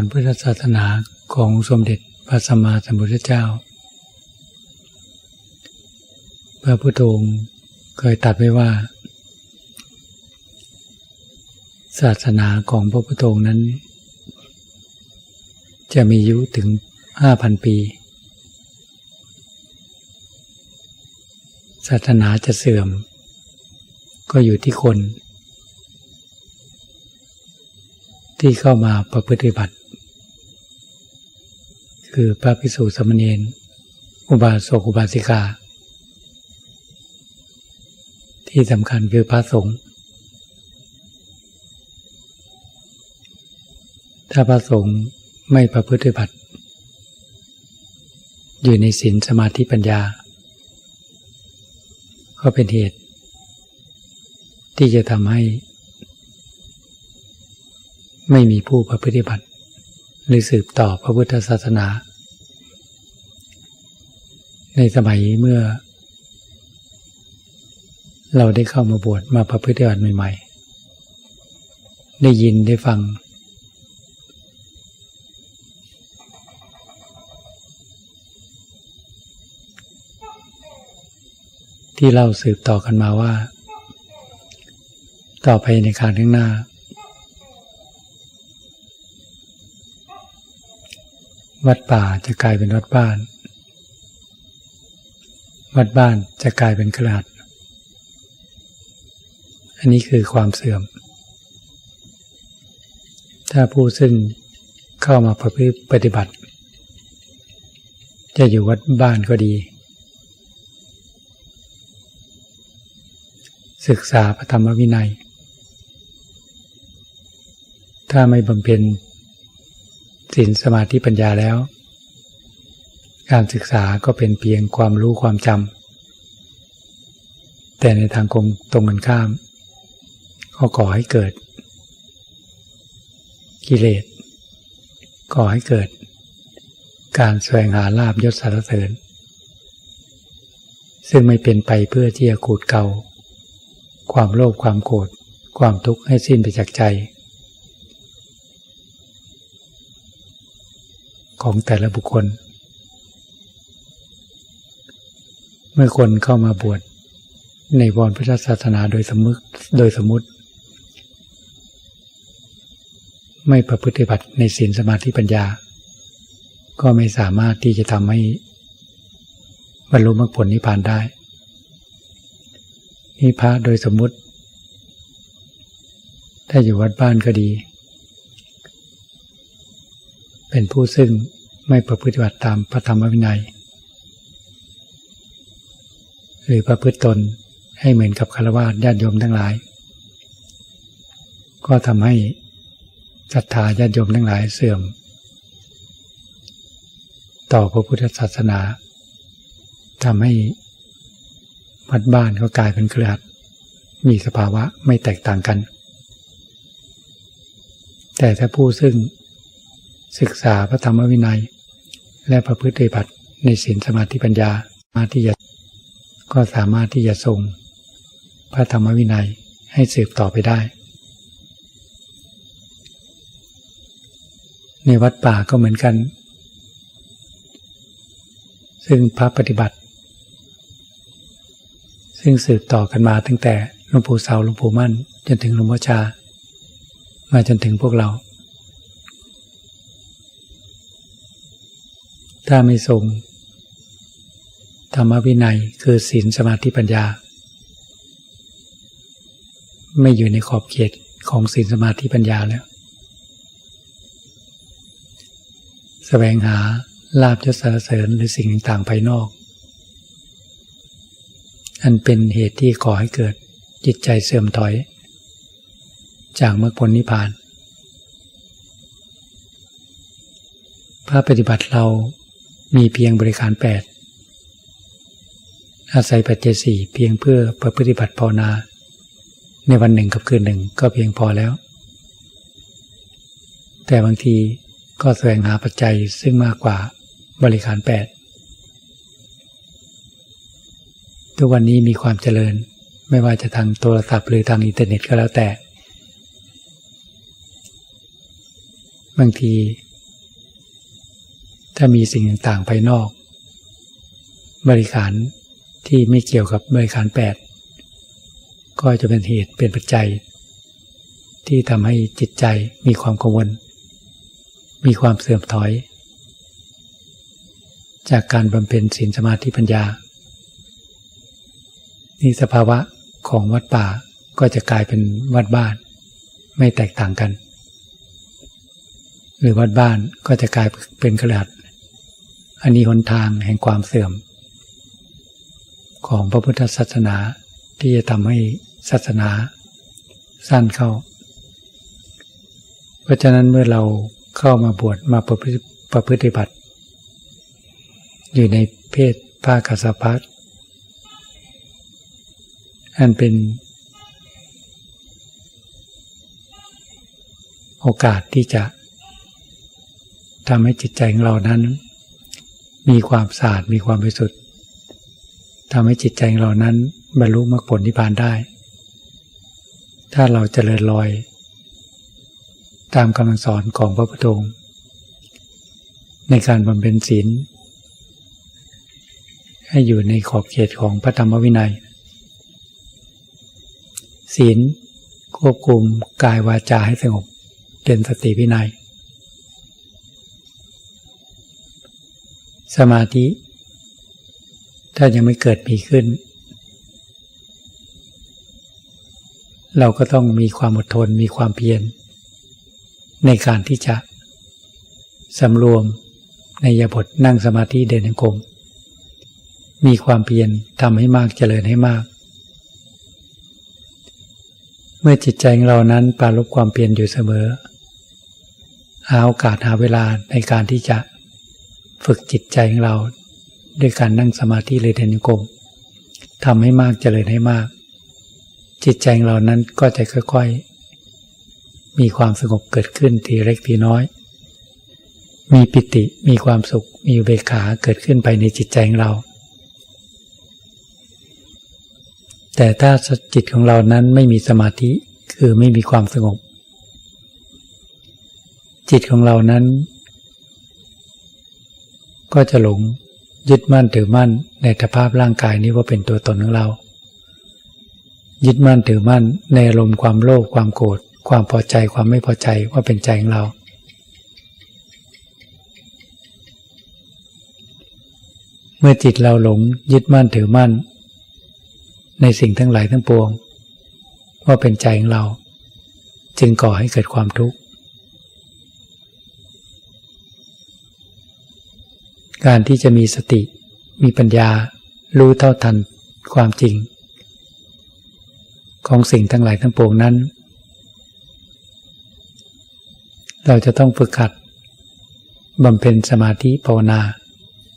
รพุทธศาสนาของสมเด็จพระสัมมาสัมพุทธเจ้า พระพุทธองค์เคยตรัสไว้ว่า ศาสนาของพระพุทธองค์นั้น จะมีอายุถึงห้าพันปี ศาสนาจะเสื่อม ก็อยู่ที่คนที่เข้ามาประพฤติบัติ คือพระภิกษุสมเณรอุบาสกอุบาสิกา ที่สำคัญคือพระสงฆ์ถ้าพระสงฆ์ไม่ประพฤติบัติ อยู่ในศีลสมาธิปัญญา ก็เป็นเหตุ ที่จะทำให้ ไม่มีผู้ประพฤติบัติ หรือสืบต่อพระพุทธศาสนา ในสมัยเมื่อ เราได้เข้ามาบวชมาประพฤติบัติใหม่ๆ ได้ยินได้ฟัง ที่เล่าสืบต่อกันมาว่า ต่อไปในการข้างหน้า วัดป่าจะกลายเป็นวัดบ้าน วัดบ้านจะกลายเป็นกระดาษอันนี้คือความเสื่อม ถ้าผู้ซึ่งเข้ามาประพฤติปฏิบัติ จะอยู่วัดบ้านก็ดี ศึกษาพระธรรมวินัย ถ้าไม่บำเพ็ญศีลสมาธิปัญญาแล้ว การศึกษาก็เป็นเพียงความรู้ความจำแต่ในทางกงตรงกันข้าม ก็ก่อให้เกิด กิเลสก่อให้เกิด การแสวงหาลาบยศสารเสริญ ซึ่งไม่เป็นไปเพื่อที่จะขูดเกาความโลภความโกรธความทุกข์ให้สิ้นไปจากใจ ของแต่ละบุคคล มื่อคนเข้ามาบวชในวรพุทธศาสนาโดยสมมติโดยสมมติ ไม่ประพฤติบัติในศีลสมาธิปัญญา ก็ไม่สามารถที่จะทำให้บรรลุมรรคผลนิพพานได้นี่พระโดยสมมุติ ถ้าอยู่วัดบ้านก็ดี เป็นผู้ซึ่งไม่ประพฤติบัติตามพระธรรมวินัย หรือประพฤติตนให้เหมือนกับคารวะญาติโยมทั้งหลาย ก็ทำให้ศรัทธาญาติโยมทั้งหลายเสื่อม ต่อพระพุทธศาสนาทำให้วัดบ้านก็กลายเป็นเครือขัดมีสภาวะไม่แตกต่างกัน แต่ถ้าผู้ซึ่งศึกษาพระธรรมวินัย และประพฤติปฏิบัติในศีลสมาธิปัญญามาที่จะ ก็สามารถที่จะทรงพระธรรมวินัยให้สืบต่อไปได้ ในวัดป่าก็เหมือนกัน ซึ่งพระปฏิบัติ ซึ่งสืบต่อกันมาตั้งแต่หลวงปู่เสาหลวงปู่มั่น จนถึงหลวงพ่อชา มาจนถึงพวกเรา ถ้าไม่ทรง ธรรมวินัยคือศีลสมาธิปัญญา ไม่อยู่ในขอบเขตของศีลสมาธิปัญญาแล้วแสวงหาลาบยศสารเสริญหรือสิ่งต่างๆภายนอก อันเป็นเหตุที่ก่อให้เกิดจิตใจเสื่อมถอย จากมรรคผลนิพพาน พระปฏิบัติเรามีเพียงบริการแปด อาศัยปัจเจสี่เพียงเพื่อประพฤติบัติภาวนา ในวันหนึ่งกับคืนหนึ่งก็เพียงพอแล้ว แต่บางทีก็แสวงหาปัจจัยซึ่งมากกว่าบริการแปดทุกวันนี้มีความเจริญไม่ว่าจะทางโทรศัพท์หรือทางอินเทอร์เน็ตก็แล้วแต่ บางที ถ้ามีสิ่งต่างๆภายนอก บริการ ที่ไม่เกี่ยวกับบริการแปดก็จะเป็นเหตุเป็นปัจจัย ที่ทำให้จิตใจมีความกังวล มีความเสื่อมถอย จากการบำเพ็ญศีลสมาธิปัญญา นี่สภาวะของวัดป่าก็จะกลายเป็นวัดบ้าน ไม่แตกต่างกัน หรือวัดบ้านก็จะกลายเป็นกระดาษอันนี้หนทางแห่งความเสื่อม ของพระพุทธศาสนาที่จะทำให้ศาสนาสั้นเข้า เพราะฉะนั้นเมื่อเราเข้ามาบวชมาประพฤติบัติ อยู่ในเพศภาคสพัฒอันเป็นโอกาสที่จะทำให้จิตใจของเรานั้น มีความสะอาดมีความบริสุทธิ์ ทำให้จิตใจของเรานั้นบรรลุมรรคผลนิพพานได้ ถ้าเราจเจริญรอย ตามคำสอนของพระพุทธองค์ในการบำเพ็ญศีล ให้อยู่ในขอบเขตของพระธรรมวินัย ศีลควบคุมกายวาจาให้สงบเป็นสติวินัย สมาธิ ถ้ายังไม่เกิดมีขึ้น เราก็ต้องมีความอดทนมีความเพียรในการที่จะสำรวมในยบทนั่งสมาธิเด่นกรมมีความเพียรทำให้มากเจริญให้มาก เมื่อจิตใจของเรานั้นปราลบความเพียรอยู่เสมอ หาโอกาสหาเวลาในการที่จะฝึกจิตใจของเรา ด้วยการนั่งสมาธิเลยเด่นกรมทำให้มากเจริญให้มาก จิตใจเหล่านั้นก็จะค่อยๆ มีความสงบเกิดขึ้นทีเล็กทีน้อย มีปิติมีความสุข มีอุเบกขาเกิดขึ้นไปในจิตใจของเรา แต่ถ้าจิตของเรานั้นไม่มีสมาธิคือไม่มีความสงบ จิตของเรานั้น ก็จะหลง ยึดมั่นถือมั่นในสภาพร่างกายนี้ว่าเป็นตัวตนของเรา ยึดมั่นถือมั่นในอารมณ์ความโลภความโกรธความพอใจความไม่พอใจว่าเป็นใจของเรา เมื่อจิตเราหลงยึดมั่นถือมั่น ในสิ่งทั้งหลายทั้งปวง ว่าเป็นใจของเรา จึงก่อให้เกิดความทุกข์ การที่จะมีสติ มีปัญญา รู้เท่าทันความจริง ของสิ่งทั้งหลายทั้งปวงนั้น เราจะต้องฝึกขัดบำเพ็ญสมาธิภาวนา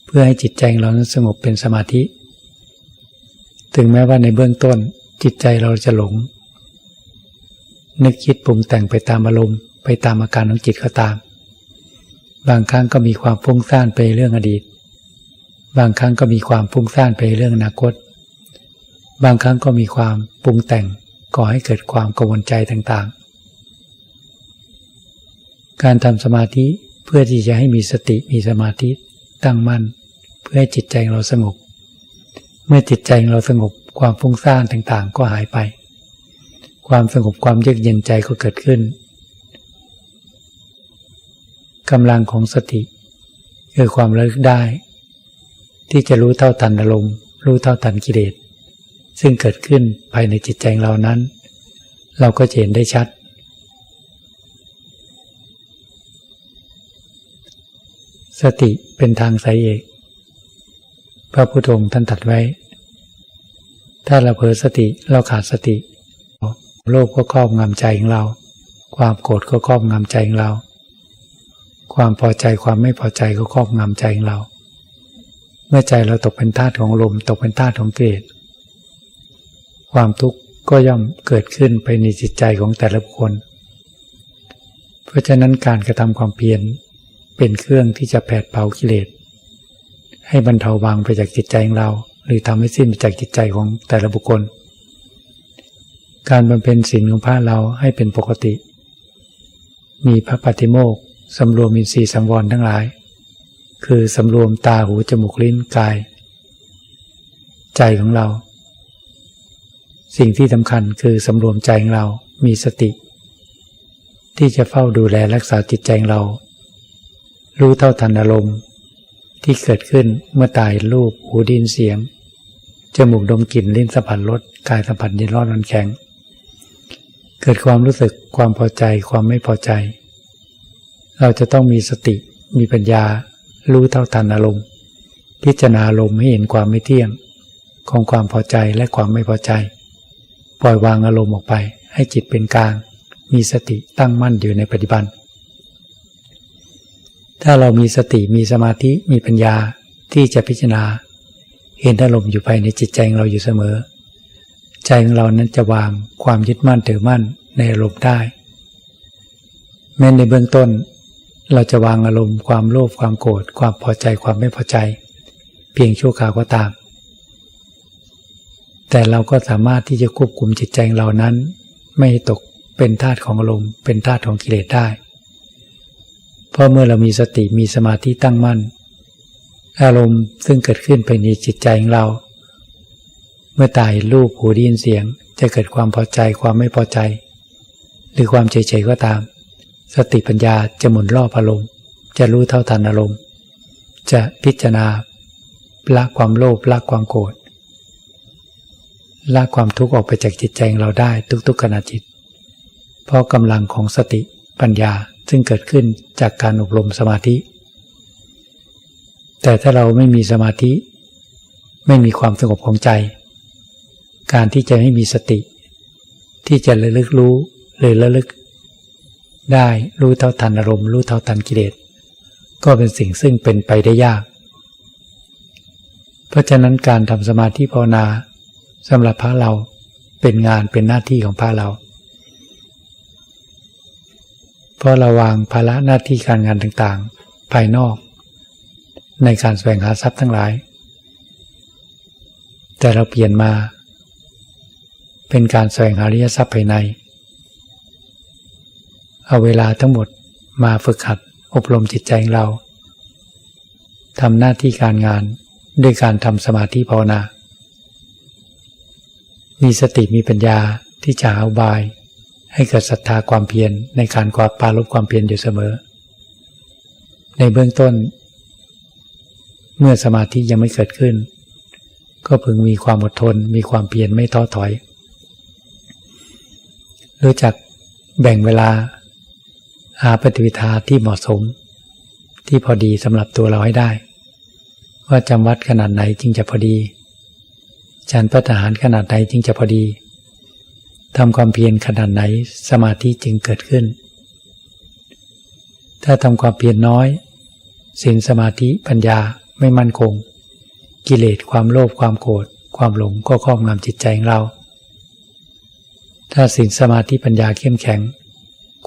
เพื่อให้จิตใจเรานั้นสงบเป็นสมาธิ ถึงแม้ว่าในเบื้องต้นจิตใจเราจะหลง นึกคิดปรุงแต่งไปตามอารมณ์ไปตามอาการของจิตก็ตาม บางครั้งก็มีความฟุ้งซ่านไปเรื่องอดีต บางครั้งก็มีความฟุ้งซ่านไปเรื่องอนาคต บางครั้งก็มีความปรุงแต่งก่อให้เกิดความกังวลใจต่างๆ การทำสมาธิเพื่อที่จะให้มีสติมีสมาธิตั้งมั่นเพื่อให้จิตใจเราสงบ เมื่อจิตใจเราสงบความฟุ้งซ่านต่างๆ ก็หายไป ความสงบความเยือกเย็นใจก็เกิดขึ้น กำลังของสติ คือความระลึกได้ ที่จะรู้เท่าทันอารมณ์รู้เท่าทันกิเลสซึ่งเกิดขึ้นภายในจิตใจเรานั้น เราก็เห็นได้ชัด สติเป็นทางสายเอก พระพุทธองค์ท่านตัดไว้ ถ้าเราเผลอสติเราขาดสติ โลภก็ครอบงำใจของเรา ความโกรธก็ครอบงำใจของเรา ความพอใจความไม่พอใจก็ครอบงำใจของเรา เมื่อใจเราตกเป็นทาสของลม ตกเป็นทาสของเกลียดความทุกข์ก็ย่อมเกิดขึ้นไปในจิตใจของแต่ละบุคคล เพราะฉะนั้นการกระทำความเพียรเป็นเครื่องที่จะแผดเผากิเลสให้บรรเทาบางไปจากจิตใจของเรา หรือทำให้สิ้นไปจากจิตใจของแต่ละบุคคล การบำเพ็ญศีลของพระเราให้เป็นปกติ มีพระปฏิโมกข์ สำรวมอินทรีย์สังวรทั้งหลาย คือสำรวมตาหูจมูกลิ้นกาย ใจของเรา สิ่งที่สำคัญคือสำรวมใจของเรามีสติ ที่จะเฝ้าดูแลรักษาจิตใจของเรา รู้เท่าทันอารมณ์ ที่เกิดขึ้นเมื่อตายรูปหูดินเสียงจมูกดมกลิ่นลิ้นสัมผัสรสกายสัมผัสเย็นร้อนร้อนแข็ง เกิดความรู้สึกความพอใจความไม่พอใจ เราจะต้องมีสติมีปัญญา รู้เท่าทันอารมณ์ พิจารณาอารมณ์ให้เห็นความไม่เที่ยง ของความพอใจและความไม่พอใจ ปล่อยวางอารมณ์ออกไป ให้จิตเป็นกลาง มีสติตั้งมั่นอยู่ในปัจจุบัน ถ้าเรามีสติมีสมาธิมีปัญญาที่จะพิจารณา เห็นอารมณ์อยู่ภายในจิตใจของเราอยู่เสมอ ใจของเรานั้นจะวางความยึดมั่นถือมั่นในอารมณ์ได้แม้ในเบื้องต้น เราจะวางอารมณ์ความโลภความโกรธความพอใจความไม่พอใจ เพียงชั่วคราวก็ตาม แต่เราก็สามารถที่จะควบคุมจิตใจเรานั้น ไม่ตกเป็นทาสของอารมณ์เป็นทาสของกิเลสได้เพราะเมื่อเรามีสติมีสมาธิตั้งมั่น อารมณ์ซึ่งเกิดขึ้นภายในจิตใจของเรา เมื่อตายรูปหูได้ยินเสียง จะเกิดความพอใจความไม่พอใจ หรือความเฉยๆก็ตาม สติปัญญาจะหมุนรอบอารมณ์ จะรู้เท่าทันอารมณ์ จะพิจารณาละความโลภละความโกรธละความทุกข์ออกไปจากจิตใจของเราได้ทุกๆขณะจิต เพราะกำลังของสติปัญญาซึ่งเกิดขึ้นจากการอบรมสมาธิ แต่ถ้าเราไม่มีสมาธิ ไม่มีความสงบของใจ การที่จะไม่มีสติ ที่จะระลึกรู้หรือระลึก ได้รู้เท่าทันอารมณ์รู้เท่าทันกิเลสก็เป็นสิ่งซึ่งเป็นไปได้ยาก เพราะฉะนั้นการทำสมาธิภาวนาสำหรับพระเราเป็นงานเป็นหน้าที่ของพระเรา เพราะเราวางภาระหน้าที่การงานต่างๆ ภายนอก ในการแสวงหาทรัพย์ทั้งหลาย แต่เราเปลี่ยนมา เป็นการแสวงหาริยทรัพย์ภายใน เอาเวลาทั้งหมดมาฝึกหัดอบรมจิตใจของเราทำหน้าที่การงานด้วยการทำสมาธิภาวนา มีสติมีปัญญาที่จะเอาบาย ให้เกิดศรัทธาความเพียรในการกวาดปาลบความเพียรอยู่เสมอ ในเบื้องต้น เมื่อสมาธิยังไม่เกิดขึ้น ก็พึงมีความอดทน มีความเพียรไม่ท้อถอย รู้จักแบ่งเวลา หาปฏิวิธาที่เหมาะสม ที่พอดีสำหรับตัวเราให้ได้ ว่าจำวัดขนาดไหนจึงจะพอดีฉันพัฒหารขนาดไหนจึงจะพอดีทำความเพียรขนาดไหนสมาธิจึงเกิดขึ้น ถ้าทำความเพียรน้อยศีลสมาธิปัญญาไม่มั่นคง กิเลสความโลภความโกรธความหลงก็ครอบงำจิตใจของเรา ถ้าศีลสมาธิปัญญาเข้มแข็ง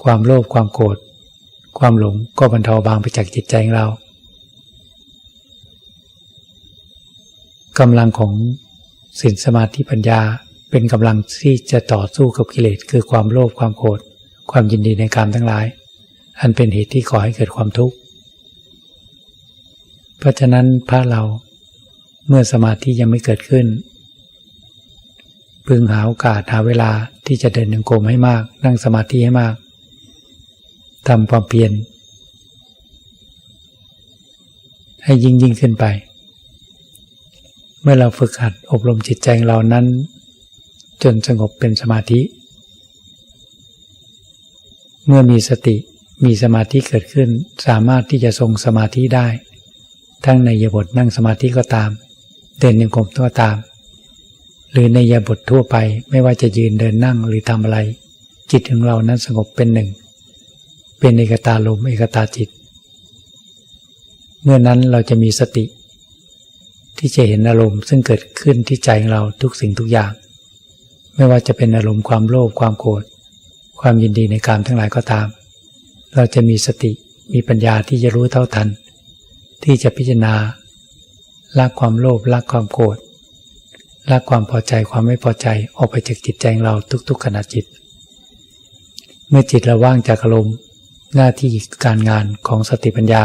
ความโลภความโกรธ ความหลงก็บรรเทาบางไปจากจิตใจของเรากำลังของศีลสมาธิปัญญาเป็นกำลังที่จะต่อสู้กับกิเลสคือความโลภความโกรธความยินดีในกามทั้งหลาย อันเป็นเหตุที่ก่อให้เกิดความทุกข์ เพราะฉะนั้นพระเราเมื่อสมาธิยังไม่เกิดขึ้น พึงหาโอกาสหาเวลาที่จะเดินยังโกมให้มาก นั่งสมาธิให้มาก ทำความเพียรให้ยิ่งยิ่งขึ้นไป เมื่อเราฝึกหัดอบรมจิตใจเรานั้น จนสงบเป็นสมาธิ เมื่อมีสติมีสมาธิเกิดขึ้น สามารถที่จะทรงสมาธิได้ ทั้งในยบทนั่งสมาธิก็ตาม เดินยังกรมก็ตาม หรือในยบททั่วไปไม่ว่าจะยืนเดินนั่งหรือทำอะไร จิตของเรานั้นสงบเป็นหนึ่ง เป็นเอกตาลมเอกตาจิต เมื่อนั้นเราจะมีสติ ที่จะเห็นอารมณ์ ซึ่งเกิดขึ้นที่ใจของเราทุกสิ่งทุกอย่าง ไม่ว่าจะเป็นอารมณ์ความโลภความโกรธความยินดีในกามทั้งหลายก็ตาม เราจะมีสติมีปัญญาที่จะรู้เท่าทัน ที่จะพิจารณาละความโลภละความโกรธละความพอใจความไม่พอใจออกไปจากจิตใจเราทุกๆขณะจิต เมื่อจิตเราว่างจากอารมณ์ หน้าที่การงานของสติปัญญา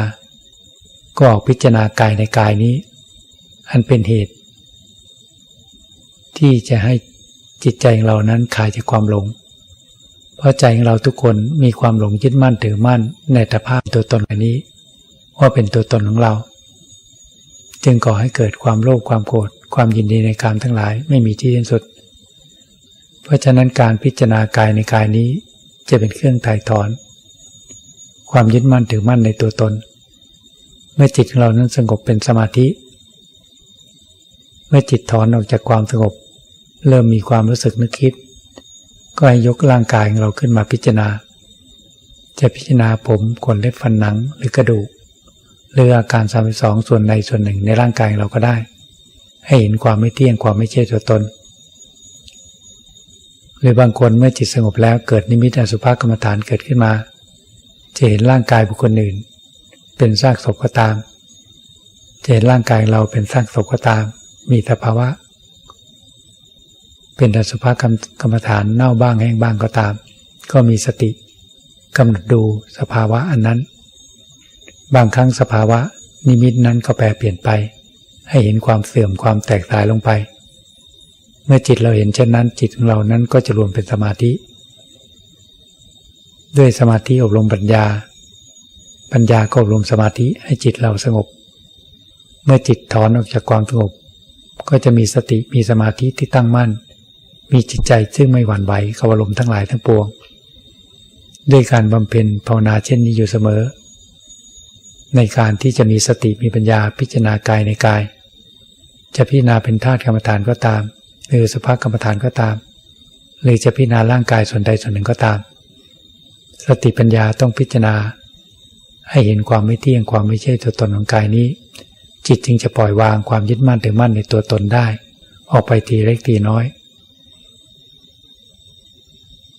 ก็ออกพิจารณากายในกายนี้ อันเป็นเหตุ ที่จะให้จิตใจของเรานั้นขายจากความหลง เพราะใจของเราทุกคนมีความหลงยึดมั่นถือมั่นในตภาพตัวตนอันนี้ ว่าเป็นตัวตนของเรา จึงก่อให้เกิดความโลภความโกรธความยินดีในกามทั้งหลายไม่มีที่สิ้นสุด เพราะฉะนั้นการพิจารณากายในกายนี้จะเป็นเครื่องถ่ายถอน ความยึดมั่นถือมั่นในตัวตน เมื่อจิตของเรานั้นสงบเป็นสมาธิ เมื่อจิตถอนออกจากความสงบ เริ่มมีความรู้สึกนึกคิด ก็ให้ยกร่างกายของเราขึ้นมาพิจารณา จะพิจารณาผมขนเล็บฟันหนังหรือกระดูก หรืออาการสามสองส่วนในส่วนหนึ่งในร่างกายเราก็ได้ ให้เห็นความไม่เที่ยงความไม่ใช่ตัวตนหรือบางคนเมื่อจิตสงบแล้วเกิดนิมิตอสุภกรรมฐานเกิดขึ้นมา จะเห็นร่างกายบุคคลอื่น เป็นซากศพก็ตามจะเห็นร่างกายเราเป็นซากศพก็ตาม มีสภาวะ เป็นอสุภกรรมฐานเน่าบ้างแห้งบ้างก็ตาม ก็มีสติกำหนดดูสภาวะอันนั้น บางครั้งสภาวะนิมิตนั้นก็แปรเปลี่ยนไป ให้เห็นความเสื่อมความแตกสายลงไป เมื่อจิตเราเห็นเช่นนั้น จิตของเรานั้นก็จะรวมเป็นสมาธิ ด้วยสมาธิอบรมปัญญา ปัญญาก็อบรมสมาธิให้จิตเราสงบ เมื่อจิตถอนออกจากความสงบ ก็จะมีสติมีสมาธิที่ตั้งมั่น มีจิตใจซึ่งไม่หวั่นไหวกับอารมณ์ทั้งหลายทั้งปวง ด้วยการบำเพ็ญภาวนาเช่นนี้อยู่เสมอ ในการที่จะมีสติมีปัญญาพิจารณากายในกาย จะพิจารณาเป็นธาตุกรรมฐานก็ตาม หรือสภาพกรรมฐานก็ตาม หรือจะพิจารณาร่างกายส่วนใดส่วนหนึ่งก็ตาม สติปัญญาต้องพิจารณา ให้เห็นความไม่เที่ยงความไม่ใช่ตัวตนของกายนี้ จิตจึงจะปล่อยวางความยึดมั่นถือมั่นในตัวตนได้ ออกไปทีเล็กทีน้อย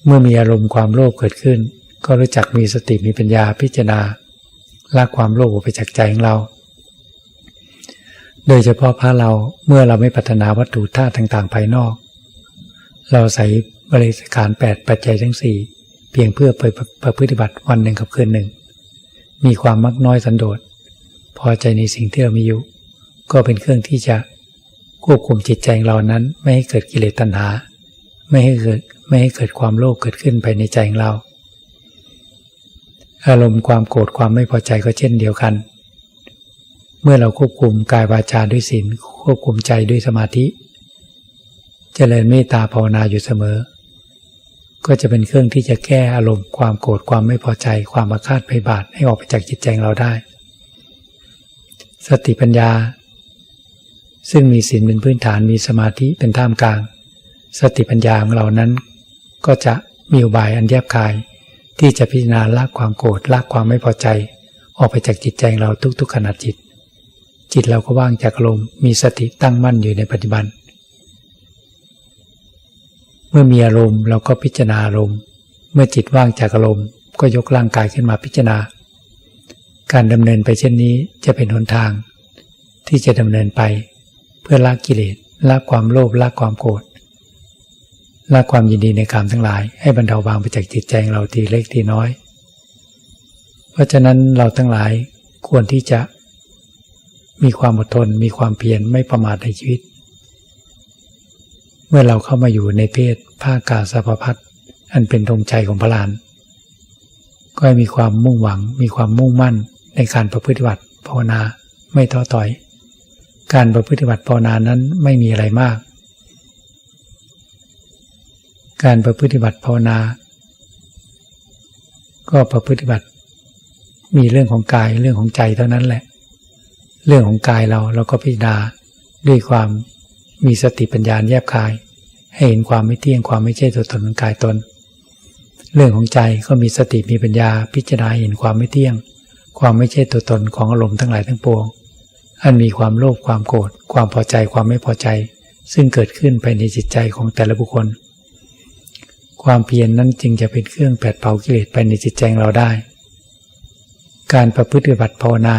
เมื่อมีอารมณ์ความโลภเกิดขึ้น ก็รู้จักมีสติมีปัญญาพิจารณาละความโลภออกไปจากใจของเรา โดยเฉพาะพระเราเมื่อเราไม่พัฒนาวัตถุธาตุต่างๆ ภายนอก เราใส่บริสการแปดปัจจัยทั้งสี่ เพียงเพื่อไปประพฤติบัติวันหนึ่งกับคืนหนึ่ง มีความมักน้อยสันโดษพอใจในสิ่งที่เรามีอยู่ ก็เป็นเครื่องที่จะควบคุมจิตใจของเรานั้น ไม่ให้เกิดกิเลสตัณหา ไม่ให้เกิดไม่ให้เกิดความโลภเกิดขึ้นไปในใจของเรา อารมณ์ความโกรธความไม่พอใจก็เช่นเดียวกัน เมื่อเราควบคุมกายวาจาด้วยศีลควบคุมใจด้วยสมาธิจเจริญเมตตาภาวนาอยู่เสมอ ก็จะเป็นเครื่องที่จะแก้อารมณ์ความโกรธความไม่พอใจ ความอาฆาตพยาบาทให้ออกไปจากจิตใจเราได้ สติปัญญา ซึ่งมีศีลเป็นพื้นฐานมีสมาธิเป็นท่ามกลาง สติปัญญาของเรานั้น ก็จะมีอุบายอันแยบคาย ที่จะพิจารณาละความโกรธละความไม่พอใจ ออกไปจากจิตใจเราทุกๆขณะจิต จิตเราก็ว่างจากลมมีสติตั้งมั่นอยู่ในปัจจุบัน เมื่อมีอารมณ์เราก็พิจารณาอารมณ์ เมื่อจิตว่างจากอารมณ์ ก็ยกร่างกายขึ้นมาพิจารณา การดำเนินไปเช่นนี้จะเป็นหนทาง ที่จะดำเนินไป เพื่อละกิเลสละความโลภละความโกรธละความยินดีในกามทั้งหลาย ให้บรรเทาบางไปจากจิตใจเราทีเล็กทีน้อย เพราะฉะนั้นเราทั้งหลายควรที่จะมีความอดทนมีความเพียรไม่ประมาทในชีวิต เมื่อเราเข้ามาอยู่ในเพศภากาสภพัฒอันเป็นธงใจของพระลาน ก็ให้มีความมุ่งหวัง มีความมุ่งมั่นในการประพฤติบัติภาวนาไม่ท้อถอย การประพฤติบัติภาวนานั้นไม่มีอะไรมาก การประพฤติบัติภาวนา ก็ประพฤติบัติ มีเรื่องของกายเรื่องของใจเท่านั้นแหละ เรื่องของกายเราเราก็พิจารณาด้วยความ มีสติปัญญาแยบคาย ให้เห็นความไม่เที่ยงความไม่ใช่ตัวตนของกายตน เรื่องของใจก็มีสติมีปัญญาพิจารณาเห็นความไม่เที่ยง ความไม่ใช่ตัวตนของอารมณ์ทั้งหลายทั้งปวง อันมีความโลภความโกรธความพอใจความไม่พอใจ ซึ่งเกิดขึ้นภายในจิตใจของแต่ละบุคคล ความเพียรนนั้นจึงจะเป็นเครื่องแผดเผากิเลสไปในจิตใจเราได้ การประพฤติบัติภาวนา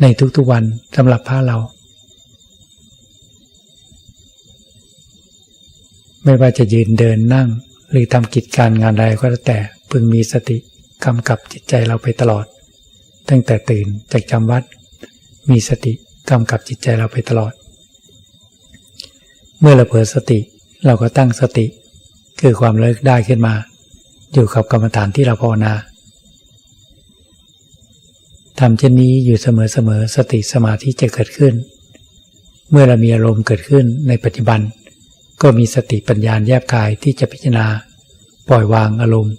ในทุกๆวันสำหรับพระเรา ไม่ว่าจะยืนเดินนั่ง หรือทำกิจการงานใดก็แล้วแต่พึงมีสติกำกับจิตใจเราไปตลอด ตั้งแต่ตื่นจากจำวัด มีสติกำกับจิตใจเราไปตลอด เมื่อเราเผลอสติเราก็ตั้งสติ คือความเลิกได้ขึ้นมา อยู่กับกรรมฐานที่เราภาวนาทำเช่นนี้อยู่เสมอๆสติสมาธิจะเกิดขึ้น เมื่อเรามีอารมณ์เกิดขึ้นในปัจจุบัน ก็มีสติปัญญาแยบกายที่จะพิจารณา ปล่อยวางอารมณ์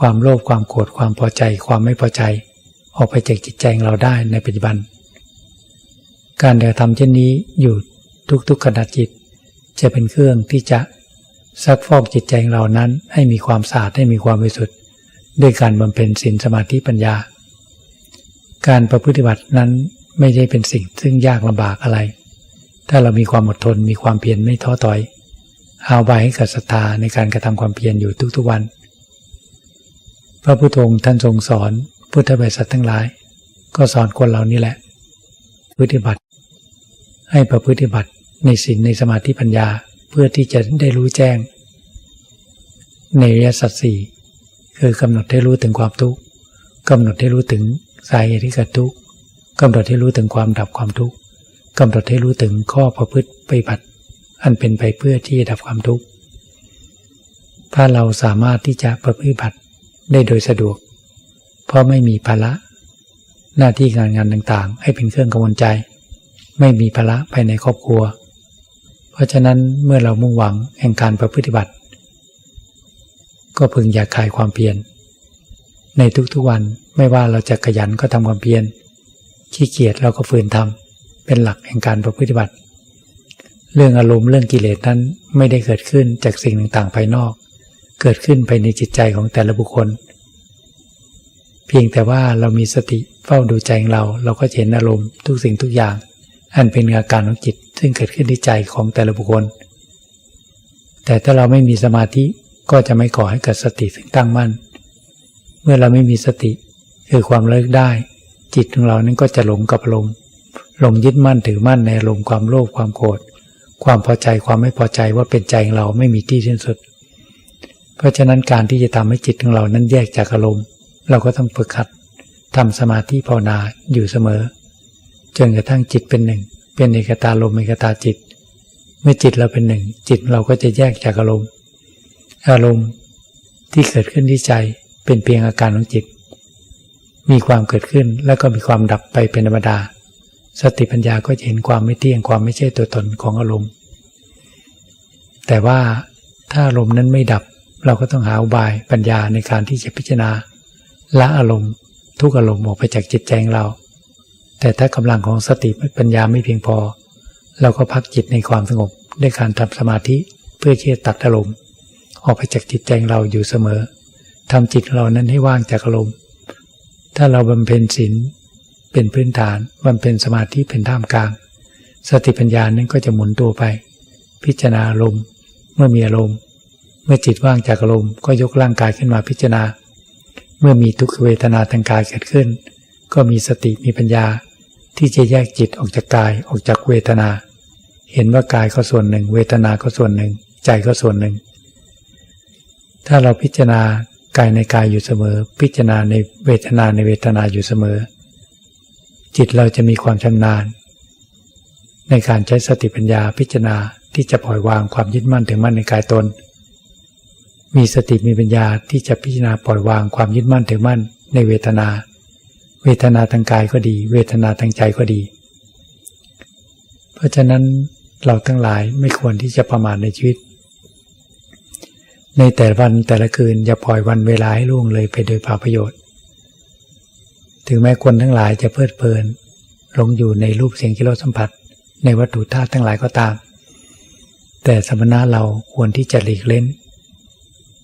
ความโลภความโกรธความพอใจ ความไม่พอใจ ออกไปจากจิตใจของเราได้ในปัจจุบัน การกระทำเช่นนี้อยู่ทุกๆขณะจิต จะเป็นเครื่องที่จะซักฟอกจิตใจของเรานั้นให้มีความสะอาดให้มีความบริสุทธิ์ด้วยการบำเพ็ญศีลสมาธิปัญญา การประพฤติบัตินั้นไม่ได้เป็นสิ่งซึ่งยากลำบากอะไร ถ้าเรามีความอดทนมีความเพียรไม่ท้อถอย เอาใบให้กับศรัทธาในการกระทำความเพียรอยู่ทุกๆวัน พระพุทธองค์ท่านทรงสอนพุทธบริษัททั้งหลาย ก็สอนคนเรานี่แหละ ปฏิบัติ ให้ประพฤติบัติในศีลในสมาธิปัญญาเพื่อที่จะได้รู้แจ้ง ในอริยสัจสี่คือกำหนดให้รู้ถึงความทุกข์กำหนดให้รู้ถึงสาเหตุที่เกิดทุกข์กำหนดให้รู้ถึงความดับความทุกข์กำหนดให้รู้ถึงข้อประพฤติปฏิบัติ อันเป็นไปเพื่อที่จะดับความทุกข์ ถ้าเราสามารถที่จะประพฤติบัติได้โดยสะดวก เพราะไม่มีภาระหน้าที่การงานต่างๆ ให้เป็นเครื่องกังวลใจ ไม่มีภาระภายในครอบครัว เพราะฉะนั้นเมื่อเรามุ่งหวังแห่งการประพฤติบัติ ก็พึงอย่าคลายความเพียรในทุกๆวันไม่ว่าเราจะขยันก็ทำความเพียรขี้เกียจเราก็ฝืนทำเป็นหลักแห่งการประพฤติบัติ เรื่องอารมณ์เรื่องกิเลสนั้นไม่ได้เกิดขึ้นจากสิ่งต่างๆ ภายนอก เกิดขึ้นภายในจิตใจของแต่ละบุคคล เพียงแต่ว่าเรามีสติเฝ้าดูใจของเรา เราก็เห็นอารมณ์ทุกสิ่งทุกอย่าง อันเป็นอาการของจิตซึ่งเกิดขึ้นในใจของแต่ละบุคคล แต่ถ้าเราไม่มีสมาธิก็จะไม่ก่อให้เกิดสติซึ่งตั้งมั่น เมื่อเราไม่มีสติคือความเลิกได้ จิตของเรานั้นก็จะหลงกับอารมณ์หลงยึดมั่นถือมั่นในอารมณ์ความโลภความโกรธ ความพอใจความไม่พอใจว่าเป็นใจของเราไม่มีที่สิ้นสุด เพราะฉะนั้นการที่จะทำให้จิตของเรานั้นแยกจากอารมณ์ เราก็ต้องฝึกหัดทำสมาธิภาวนาอยู่เสมอ จนกระทั่งจิตเป็นหนึ่ง เป็นเอกตาลมเอกตาจิต เมื่อจิตเราเป็นหนึ่ง จิตเราก็จะแยกจากอารมณ์ อารมณ์ที่เกิดขึ้นที่ใจเป็นเพียงอาการของจิต มีความเกิดขึ้นแล้วก็มีความดับไปเป็นธรรมดา สติปัญญาก็จะเห็นความไม่เที่ยงความไม่ใช่ตัวตนของอารมณ์ แต่ว่าถ้าอารมณ์นั้นไม่ดับ เราก็ต้องหาอุบายปัญญาในการที่จะพิจารณาละอารมณ์ ทุกอารมณ์ออกไปจากจิตใจของเรา แต่ถ้ากำลังของสติปัญญาไม่เพียงพอ เราก็พักจิตในความสงบด้วยการทำสมาธิเพื่อที่จะตัดอารมณ์ ออกไปจากจิตใจงเราอยู่เสมอทำจิตเรานั้นให้ว่างจากอารมณ์ ถ้าเราบำเพ็ญศีล เป็นพื้นฐานบำเพ็ญสมาธิเป็นท่ามกลาง สติปัญญานั้นก็จะหมุนตัวไป พิจารณาอารมเมื่อมีอารมณ์ เมื่อจิตว่างจากอารมณ์ก็ยกร่างกายขึ้นมาพิจารณา เมื่อมีทุกขเวทนาทางกายเกิดขึ้น ก็มีสติมีปัญญา ที่จะแยกจิตออกจากกายออกจากเวทนา เห็นว่ากายก็ส่วนหนึ่ง เวทนาก็ส่วนหนึ่ง ใจก็ส่วนหนึ่ง ถ้าเราพิจารณากายในกายอยู่เสมอ พิจารณาในเวทนาในเวทนาอยู่เสมอ จิตเราจะมีความชำนาญ ในการใช้สติปัญญาพิจารณาที่จะปล่อยวางความยึดมั่นถึงมั่นในกายตน มีสติมีปัญญาที่จะพิจารณาปล่อยวางความยึดมั่นถึงมั่นในเวทนา เวทนาทางกายก็ดี เวทนาทางใจก็ดี เพราะฉะนั้นเราทั้งหลายไม่ควรที่จะประมาทในชีวิต ในแต่วันแต่ละคืนอย่าปล่อยวันเวลาให้ล่วงเลยไปโดยเปล่าประโยชน์ ถึงแม้คนทั้งหลายจะเพลิดเพลินลงอยู่ในรูปเสียงกิโลสัมผัส ในวัตถุธาตุทั้งหลายก็ตาม แต่สมณะเราควรที่จะหลีกเล่น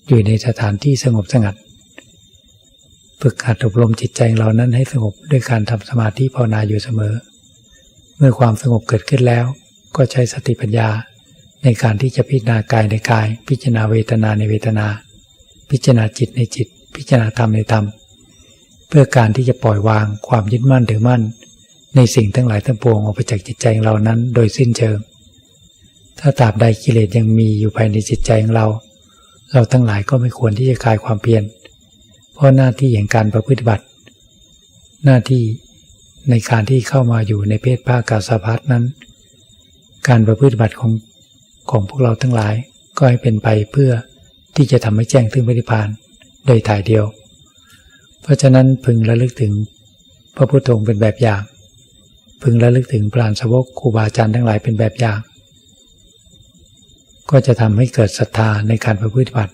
อยู่ในสถานที่สงบสงัด ฝึกหัดอบรมจิตใจเรานั้นให้สงบด้วยการทำสมาธิภาวนาอยู่เสมอ เมื่อความสงบเกิดขึ้นแล้ว ก็ใช้สติปัญญาในการที่จะพิจารณากายในกาย พิจารณาเวทนาในเวทนา พิจารณาจิตในจิต พิจารณาธรรมในธรรม พื่อการที่จะปล่อยวางความยึดมั่นถือมั่น ในสิ่งทั้งหลายทั้งปวงออกไปจากจิตใจของเรานั้น โดยสิ้นเชิง ถ้าตราบใดกิเลสยังมีอยู่ภายในจิตใจของเรา เราทั้งหลายก็ไม่ควรที่จะคลายความเพียร เพราะหน้าที่แห่งการประพฤติบัติ หน้าที่ในการที่เข้ามาอยู่ในเพศภาคกาสพัฒนั้น การประพฤติบัติของของพวกเราทั้งหลายก็ให้เป็นไปเพื่อที่จะทำให้แจ้งถึงปฏิพานโดยถ่ายเดียว เพราะฉะนั้นพึงระลึกถึงพระพุทธองค์เป็นแบบอย่าง พึงระลึกถึงพระานสวกครูบาอาจารย์ทั้งหลายเป็นแบบอย่าง ก็จะทำให้เกิดศรัทธาในการประพฤติบัติ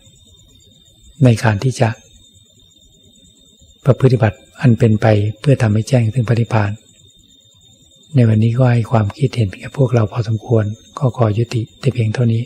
ในการที่จะ ประพฤติบัติอันเป็นไปเพื่อทำให้แจ้งถึงปฏิพานในวันนี้ก็ให้ความคิดเห็นแก่พวกเราพอสมควร ก็ขอยุติแต่เพียงเท่านี้